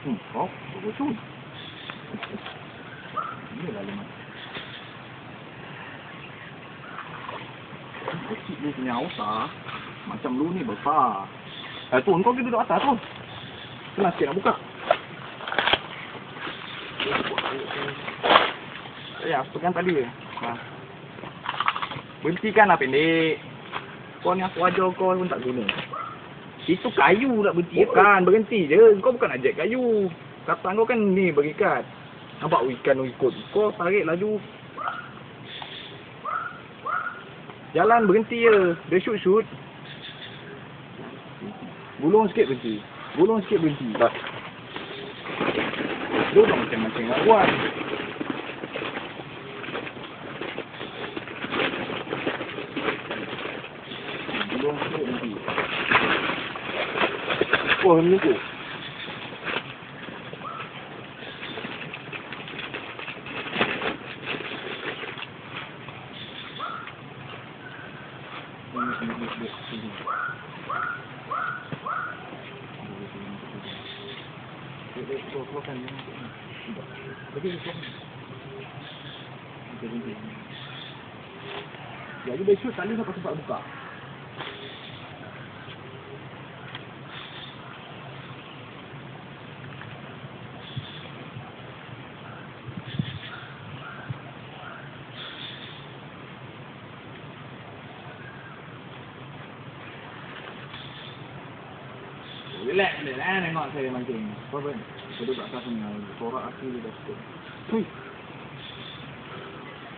Hmm, kau berbocor. Ini lah lemah. Kecil dia punya ausah. Macam lu ni besar. Eh, tu kau pergi duduk atas tu. Senang sikit nak buka. Ya, pegang tali. Ha. Berhentikan lah pendek. Kau ni aku ajar kau pun tak guna. Itu kayu nak berhenti. Bukan, berhenti je. Kau bukan nak jack kayu. Kata kau kan ni berikat. Nampak ikan tu ikut. Kau tarik laju. Jalan berhenti je. Dia shoot-shoot. Gulung sikit berhenti. Gulung sikit berhenti. Tak. Dah macam-macam nak buat. Gulung sikit berhenti. Wah, ni tu. Jadi shoot tali sampai sempat buka. Relax, relax. Eh, tengok saya mancing. Kau pun duduk kat atas ni. Sorak aku dia dah stop. Hui.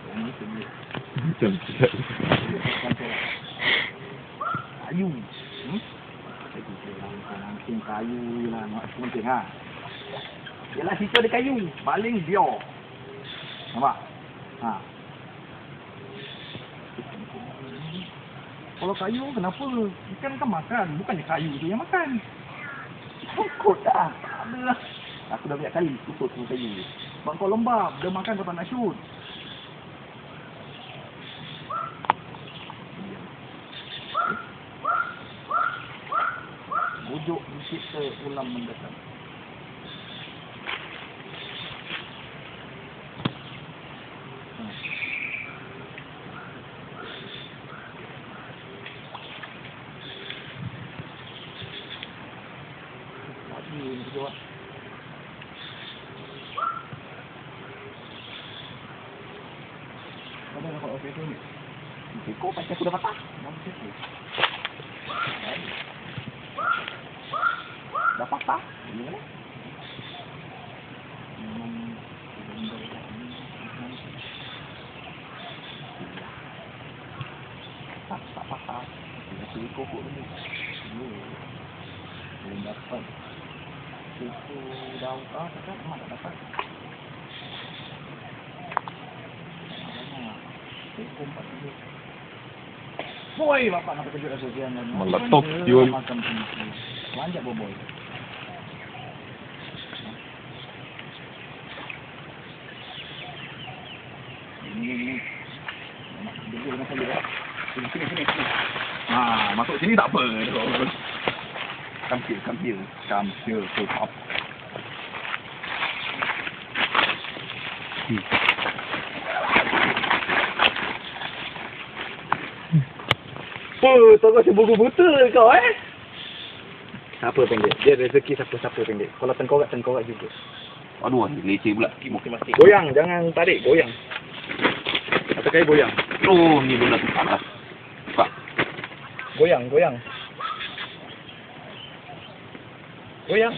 Oh, mancing dia. Macam tidak. Kayu. Hmm? Saya langkah mancing kayu lah. Nak mancing ha. Yalah situ ada kayu. Baling dia. Nampak? Ha. Kalau kayu kenapa? Ikan kan makan. Bukannya kayu tu yang makan. Cukup dah. Tak ada lah. Aku dah banyak kali tutup semua kayu. Sebab kau lembab. Dia makan kau tak nak shoot. Bujuk kita ulam mendatang. Hmm. Buat. Mana nak buat okey tu ni? Kau pakai aku dah patah. Dah patah. Ini mana? Memang benda dekat ni. Tak, tak patah. Dia ikut kot ni. Belum dapat. Itu daun ah, tak mak tak dapat. Hukum empat tujuh. Boy, bapak nak terkejut rasa dia Meletup. Lanjut boboy. Ini ini. Nak dulu dengan saya. ya. Sini sini sini. sini. Ha, masuk sini tak apa. Come here, come here. Come here, so. Apa? Tak kau buku buta kau eh? Siapa pendek? Dia rezeki siapa-siapa pendek. Kalau tengkorak, tengkorak juga. Aduh, leceh pula. Masing-masing. Goyang, jangan tarik, goyang. Kata kaya goyang. Oh, ni benar. Atas. Buka. Goyang, goyang. Goyang.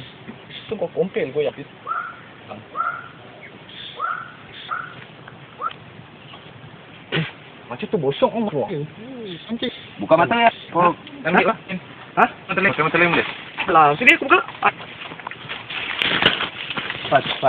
Tu kau kompel goyang. Eh, Macam tu bosok oh. Cantik. Buka mata ya. Oh, Ambil lah. Ha? mata lain. Mata lain boleh. Lah, sini aku buka. Pas, pas.